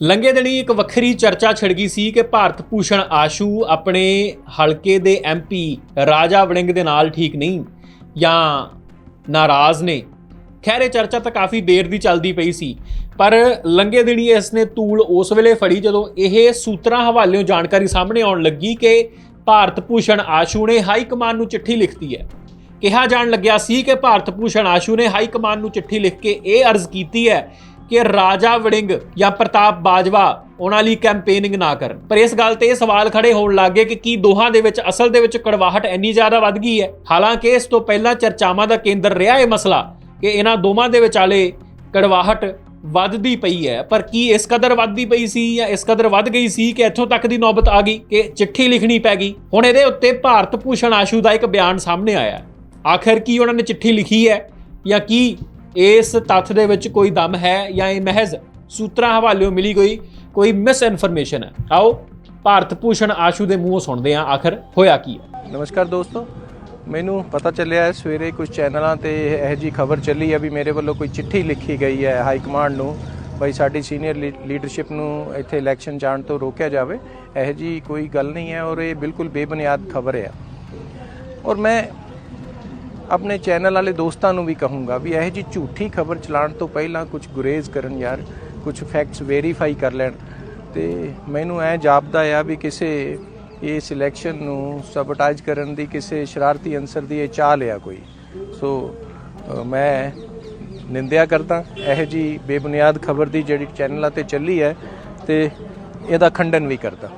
ਲੰਗੇ ਦਿਨੀ ਇੱਕ ਵੱਖਰੀ ਚਰਚਾ ਛਿੜ ਗਈ ਸੀ ਕਿ ਭਾਰਤ ਭੂਸ਼ਣ ਆਸ਼ੂ ਆਪਣੇ ਹਲਕੇ ਦੇ ਐਮਪੀ ਰਾਜਾ ਵੜਿੰਗ ਦੇ ਨਾਲ ਠੀਕ ਨਹੀਂ ਜਾਂ ਨਾਰਾਜ਼ ਨੇ। ਖੈਰ, ਇਹ ਚਰਚਾ ਤਾਂ ਕਾਫੀ ਦੇਰ ਦੀ ਚੱਲਦੀ ਪਈ ਸੀ, ਪਰ ਲੰਗੇ ਦਿਨੀ ਇਸ ਨੇ ਤੂਲ ਉਸ ਵੇਲੇ ਫੜੀ ਜਦੋਂ ਇਹ ਸੂਤਰਾਂ ਹਵਾਲਿਓਂ ਜਾਣਕਾਰੀ ਸਾਹਮਣੇ ਆਉਣ ਲੱਗੀ ਕਿ ਭਾਰਤ ਭੂਸ਼ਣ ਆਸ਼ੂ ਨੇ ਹਾਈ ਕਮਾਨ ਨੂੰ ਚਿੱਠੀ ਲਿਖਤੀ ਹੈ। ਕਿਹਾ ਜਾਣ ਲੱਗਿਆ ਸੀ ਕਿ ਭਾਰਤ ਭੂਸ਼ਣ ਆਸ਼ੂ ਨੇ ਹਾਈ ਕਮਾਨ ਨੂੰ ਚਿੱਠੀ ਲਿਖ ਕੇ ਇਹ ਅਰਜ਼ ਕੀਤੀ ਹੈ ਕਿ ਰਾਜਾ ਵੜਿੰਗ ਜਾਂ ਪ੍ਰਤਾਪ ਬਾਜਵਾ ਉਹਨਾਂ ਲਈ ਕੈਂਪੇਨਿੰਗ ਨਾ ਕਰਨ। ਪਰ ਇਸ ਗੱਲ ਤੇ ਇਹ ਸਵਾਲ ਖੜੇ ਹੋਣ ਲੱਗੇ ਕਿ ਕੀ ਦੋਹਾਂ ਦੇ ਵਿੱਚ ਅਸਲ ਦੇ ਵਿੱਚ ਕੜਵਾਹਟ ਇੰਨੀ ਜ਼ਿਆਦਾ ਵੱਧ ਗਈ ਹੈ? ਹਾਲਾਂਕਿ ਇਸ ਤੋਂ ਪਹਿਲਾਂ ਚਰਚਾਵਾਂ ਦਾ ਕੇਂਦਰ ਰਿਹਾ ਇਹ ਮਸਲਾ ਕਿ ਇਹਨਾਂ ਦੋਵਾਂ ਦੇ ਵਿਚਾਲੇ ਕੜਵਾਹਟ ਵੱਧਦੀ ਪਈ ਹੈ। ਪਰ ਕੀ ਇਸ ਕਦਰ ਵੱਧਦੀ ਪਈ ਸੀ ਜਾਂ ਇਸ ਕਦਰ ਵੱਧ ਗਈ ਸੀ ਕਿ ਇੱਥੋਂ ਤੱਕ ਦੀ ਨੌਬਤ ਆ ਗਈ ਕਿ ਚਿੱਠੀ ਲਿਖਣੀ ਪੈ ਗਈ? ਹੁਣ ਇਹਦੇ ਉੱਤੇ ਭਾਰਤ ਭੂਸ਼ਣ ਆਸ਼ੂ ਦਾ ਇੱਕ ਬਿਆਨ ਸਾਹਮਣੇ ਆਇਆ। ਆਖਿਰ ਕੀ ਉਹਨਾਂ ਨੇ ਚਿੱਠੀ ਲਿਖੀ ਹੈ ਜਾਂ ਕੀ ਇਸ ਤੱਥ ਦੇ ਵਿੱਚ ਕੋਈ ਦਮ ਹੈ ਜਾਂ ਇਹ ਮਹਿਜ਼ ਸੂਤਰਾਂ ਹਵਾਲਿਓਂ ਮਿਲੀ ਕੋਈ ਕੋਈ ਮਿਸ ਇਨਫੋਰਮੇਸ਼ਨ ਹੈ? ਆਓ, ਭਾਰਤ ਭੂਸ਼ਣ ਆਸ਼ੂ ਦੇ ਮੂੰਹੋਂ ਸੁਣਦੇ ਹਾਂ, ਆਖਰ ਹੋਇਆ ਕੀ ਹੈ? ਨਮਸਕਾਰ ਦੋਸਤੋ, ਮੈਨੂੰ ਪਤਾ ਚੱਲਿਆ ਹੈ, ਸਵੇਰੇ ਕੁਝ ਚੈਨਲਾਂ ਤੇ ਇਹ ਜੀ ਖਬਰ ਚੱਲੀ ਹੈ ਵੀ ਮੇਰੇ ਵੱਲੋਂ ਕੋਈ ਚਿੱਠੀ ਲਿਖੀ ਗਈ ਹੈ ਹਾਈ ਕਮਾਂਡ ਨੂੰ, ਬਈ ਸਾਡੀ ਸੀਨੀਅਰ ਲੀਡਰਸ਼ਿਪ ਨੂੰ ਇੱਥੇ ਇਲੈਕਸ਼ਨ ਜਾਣ ਤੋਂ ਰੋਕਿਆ ਜਾਵੇ। ਇਹ ਜੀ ਕੋਈ ਗੱਲ ਨਹੀਂ ਹੈ ਔਰ ਇਹ ਬਿਲਕੁਲ ਬੇਬੁਨਿਆਦ ਖਬਰ ਹੈ। ਔਰ ਮੈਂ ਆਪਣੇ ਚੈਨਲ ਵਾਲੇ ਦੋਸਤਾਂ ਨੂੰ ਵੀ ਕਹੂੰਗਾ ਵੀ ਇਹ ਜੀ ਝੂਠੀ ਖਬਰ ਚਲਾਉਣ ਤੋਂ ਪਹਿਲਾਂ ਕੁਝ ਗੁਰੇਜ਼ ਕਰਨ ਯਾਰ, ਕੁਝ ਫੈਕਟਸ ਵੈਰੀਫਾਈ ਕਰ ਲੈਣ। ਤੇ ਮੈਨੂੰ ਐ ਜਾਪਦਾ ਆ ਵੀ ਕਿਸੇ ਇਹ ਸਿਲੈਕਸ਼ਨ ਨੂੰ ਸਬਟਾਈਜ਼ ਕਰਨ ਦੀ, ਕਿਸੇ ਸ਼ਰਾਰਤੀ ਅੰਸਰ ਦੀ ਇਹ ਚਾਹ ਲਿਆ ਕੋਈ। ਸੋ ਮੈਂ ਨਿੰਦਿਆ ਕਰਦਾ, ਇਹ ਜੀ ਬੇਬੁਨਿਆਦ ਖਬਰ ਦੀ ਜਿਹੜੀ ਚੈਨਲਾਂ ਤੇ ਚੱਲੀ ਹੈ, ਤੇ ਇਹਦਾ ਖੰਡਨ ਵੀ ਕਰਦਾ।